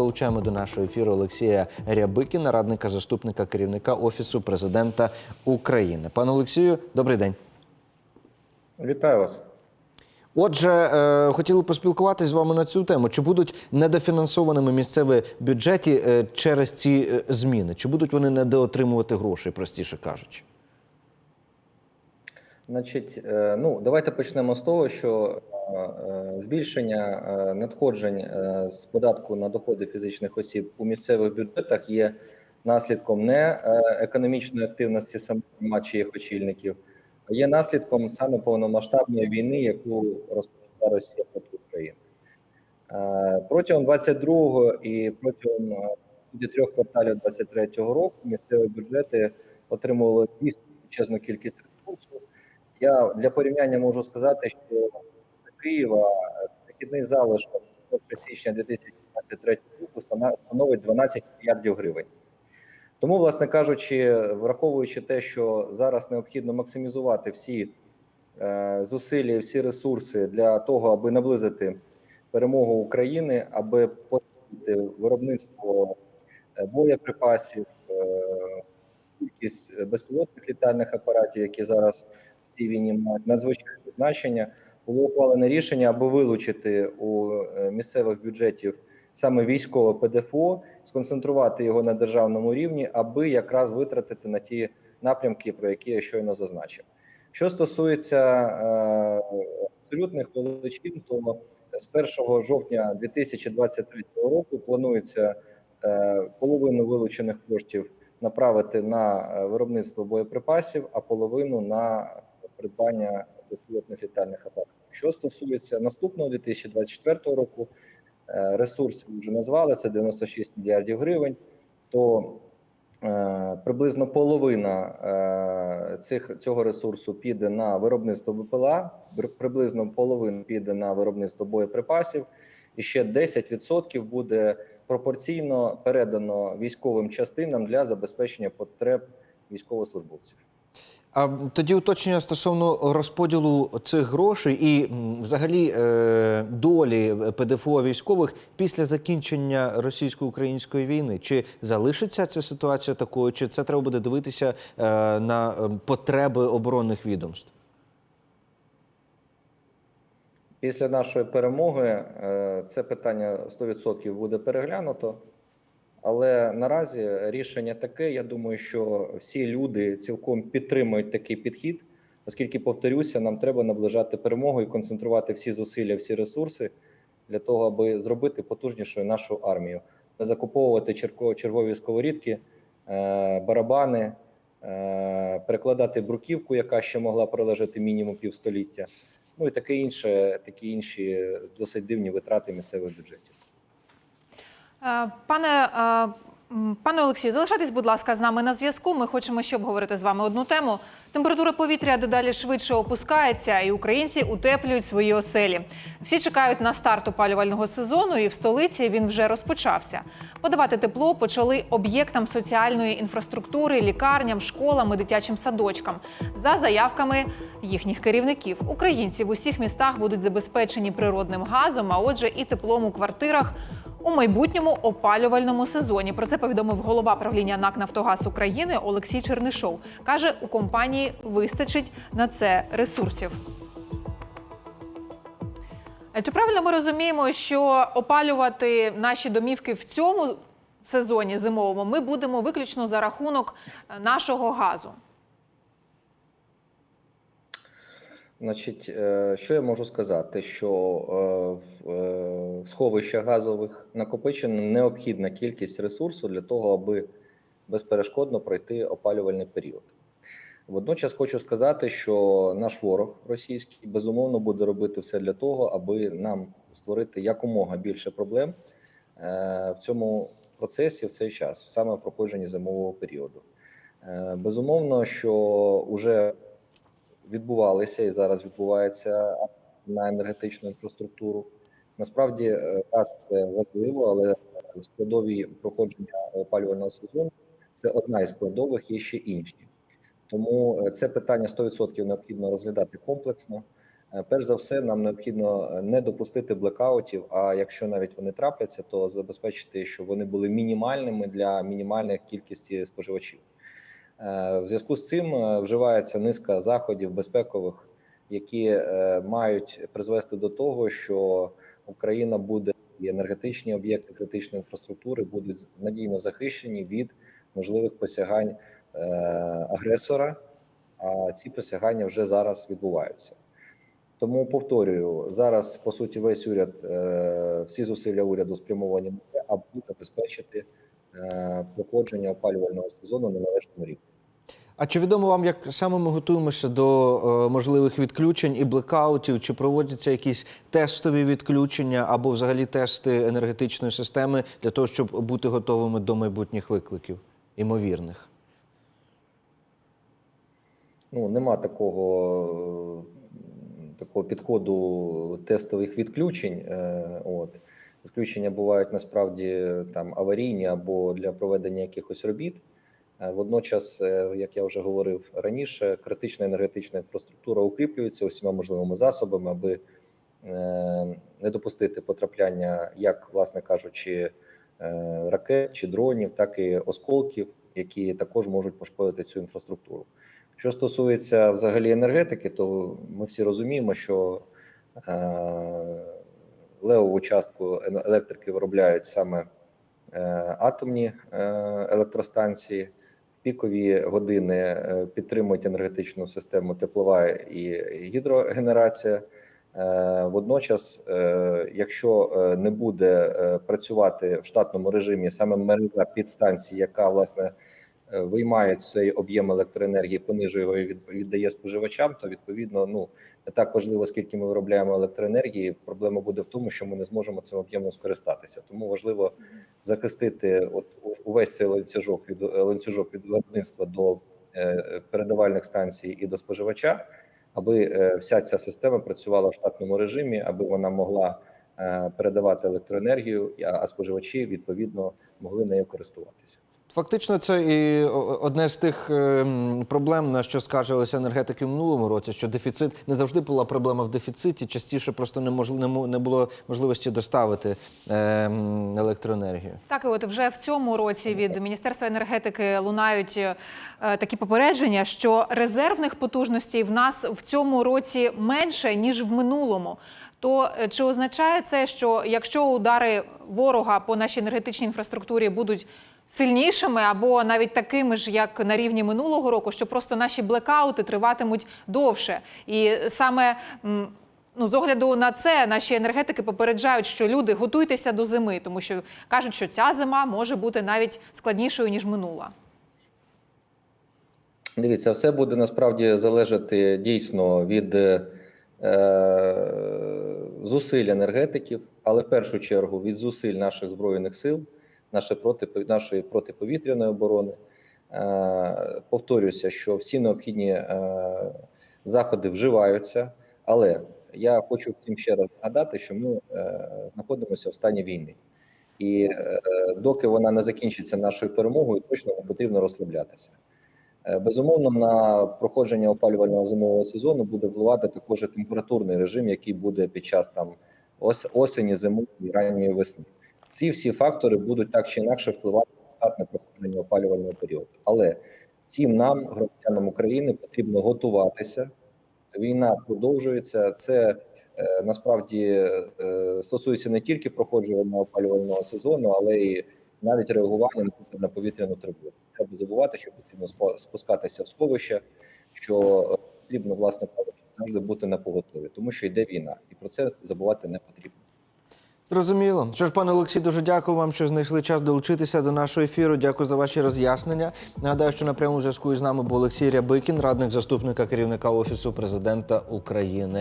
Долучаємо до нашого ефіру Олексія Рябикіна, радника заступника керівника Офісу президента України. Пане Олексію, добрий день. Вітаю вас. Отже, е, хотіли поспілкуватися з вами на цю тему. Чи будуть недофінансованими місцеві бюджеті е, через ці е, зміни? Чи будуть вони недоотримувати грошей, простіше кажучи? Значить, е, ну давайте почнемо з того, що е, збільшення е, надходжень з податку на доходи фізичних осіб у місцевих бюджетах є наслідком не економічної активності самих чи їх очільників, а є наслідком саме повномасштабної війни, яку розпочала Росія проти України. Протягом 22-го і протягом трьох кварталів 23-го року місцеві бюджети отримували дійсно величезну кількість ресурсу. Я для порівняння можу сказати, що для Києва е, дохідний залишок 1 січня 2023 року становить 12 мільярдів гривень. Тому, власне кажучи, враховуючи те, що зараз необхідно максимізувати всі е, зусилля, всі ресурси для того, аби наблизити перемогу України, аби посилити виробництво е, боєприпасів, е, кількість безпілотних літальних апаратів, які зараз в цій війні мають надзвичайне значення, було ухвалене рішення, аби вилучити у е, місцевих бюджетів саме військове ПДФО, сконцентрувати його на державному рівні, аби якраз витратити на ті напрямки, про які я щойно зазначив. Що стосується е, абсолютних величин, то з 1 жовтня 2023 року планується е, половину вилучених коштів направити на виробництво боєприпасів, а половину на придбання безпілотних літальних апаратів. Що стосується наступного 2024 року, е, ресурс вже назвали це 96 мільярдів гривень. То е, приблизно половина е, цих цього ресурсу піде на виробництво БПЛА, приблизно половина піде на виробництво боєприпасів, і ще 10% буде пропорційно передано військовим частинам для забезпечення потреб військовослужбовців. А тоді уточнення стосовно розподілу цих грошей і взагалі е, долі ПДФО військових після закінчення російсько-української війни. Чи залишиться ця ситуація такою, чи це треба буде дивитися е, на е, потреби оборонних відомств? Після нашої перемоги е, це питання 100% буде переглянуто. Але наразі рішення таке. Я думаю, що всі люди цілком підтримують такий підхід, оскільки, повторюся, нам треба наближати перемогу і концентрувати всі зусилля, всі ресурси для того, аби зробити потужнішою нашу армію, не закуповувати чергові сковорідки, е, барабани, е, перекладати бруківку, яка ще могла пролежати мінімум півстоліття. Ну і таке інше, такі інші досить дивні витрати місцевих бюджетів. Е, Пане, е, пане Олексію, залишайтесь, будь ласка, з нами на зв'язку. Ми хочемо ще обговорити з вами одну тему. Температура повітря дедалі швидше опускається, і українці утеплюють свої оселі. Всі чекають на старт опалювального сезону, і в столиці він вже розпочався. Подавати тепло почали об'єктам соціальної інфраструктури, лікарням, школам і дитячим садочкам. За заявками їхніх керівників, українці в усіх містах будуть забезпечені природним газом, а отже, і теплом у квартирах у майбутньому опалювальному сезоні. Про це повідомив голова правління НАК Нафтогаз України Олексій Чернишов. каже, у компанії вистачить на це ресурсів. Е, Чи правильно ми розуміємо, що опалювати наші домівки в цьому сезоні зимовому ми будемо виключно за рахунок е, нашого газу? Значить, е, що я можу сказати? Що е, в е, сховищах газових накопичена необхідна кількість ресурсу для того, аби безперешкодно пройти опалювальний період. Водночас хочу сказати, що наш ворог російський безумовно буде робити все для того, аби нам створити якомога більше проблем в цьому процесі в цей час, саме в проходженні зимового періоду. Безумовно, що вже відбувалися і зараз відбувається на енергетичну інфраструктуру. Насправді е, газ це важливо, але складові проходження опалювального сезону це одна із складових, є ще інші. Тому е, це питання 100% необхідно розглядати комплексно. Е, Перш за все, нам необхідно не допустити блекаутів. А якщо навіть вони трапляться, то забезпечити, щоб вони були мінімальними для мінімальної кількості споживачів. Е, В зв'язку з цим е, вживається низка заходів безпекових, які е, мають призвести до того, що Україна буде і енергетичні об'єкти критичної інфраструктури будуть надійно захищені від можливих посягань агресора. А ці посягання вже зараз відбуваються. Тому повторюю, зараз по суті весь уряд, всі зусилля уряду спрямовані на те, аби забезпечити проходження опалювального сезону на належному рівні. А чи відомо вам, як саме ми готуємося до е, можливих відключень і блекаутів? Чи проводяться якісь тестові відключення або взагалі тести енергетичної системи для того, щоб бути готовими до майбутніх викликів, імовірних? Ну нема такого, е, такого підходу тестових відключень. е, От відключення бувають насправді там аварійні або для проведення якихось робіт. Е, Водночас, е, як я вже говорив раніше, критична енергетична інфраструктура укріплюється усіма можливими засобами, аби е, не допустити потрапляння, як власне кажучи, ракет чи дронів, так і осколків, які також можуть пошкодити цю інфраструктуру. Що стосується взагалі енергетики, то ми всі розуміємо, що левову частку електрики виробляють саме атомні електростанції. Пікові години е, підтримують енергетичну систему теплова і гідрогенерація. Е, Водночас, е, якщо не буде працювати в штатному режимі саме мережа підстанцій, яка власне виймає цей об'єм електроенергії, понижує його і від- віддає споживачам, то відповідно ну не так важливо, скільки ми виробляємо електроенергії. Проблема буде в тому, що ми не зможемо цим об'ємом скористатися. Тому важливо захистити от увесь цей ланцюжок від ланцюжок від виробництва до е, передавальних станцій і до споживача, аби е, вся ця система працювала в штатному режимі, аби вона могла е, передавати електроенергію, а споживачі відповідно могли нею користуватися. Фактично, це і одне з тих ем, проблем, на що скаржилися енергетики в минулому році, що дефіцит не завжди була проблема в дефіциті, частіше просто не, не, було можливості доставити ем, електроенергію. Так, і от вже в цьому році від Міністерства енергетики лунають е, такі попередження, що резервних потужностей в нас в цьому році менше ніж в минулому. То е, чи означає це, що якщо удари ворога по нашій енергетичній інфраструктурі будуть сильнішими або навіть такими ж, як на рівні минулого року, що просто наші блекаути триватимуть довше, і саме Ну, з огляду на це наші енергетики попереджають, що люди готуйтеся до зими, тому що кажуть, що ця зима може бути навіть складнішою ніж минула. Дивіться, все буде насправді залежати дійсно від е, зусиль енергетиків, але в першу чергу від зусиль наших збройних сил, нашої проти нашої протиповітряної оборони. Е, повторюся, що всі необхідні е, заходи вживаються, але я хочу всім ще раз нагадати, що ми е, знаходимося в стані війни, і доки вона не закінчиться нашою перемогою, точно не потрібно розслаблятися. Безумовно, на проходження опалювального зимового сезону буде впливати також температурний режим, який буде під час там ос- осені, зими і ранньої весни. Ці всі фактори будуть так чи інакше впливати на проходження опалювального періоду. Але всім нам, громадянам України, потрібно готуватися. Війна продовжується. Це е, насправді е, стосується не тільки проходження опалювального сезону, але й навіть реагування на повітряну тривогу. Треба забувати, що потрібно спускатися в сховище, що е, потрібно, власне завжди бути на поготові, тому що йде війна, і про це забувати не потрібно. Зрозуміло. Що ж, пане Олексій, дуже дякую вам, що знайшли час долучитися до нашого ефіру. Дякую за ваші роз'яснення. Нагадаю, що на прямому зв'язку із нами був Олексій Рябикін, радник заступника керівника Офісу президента України.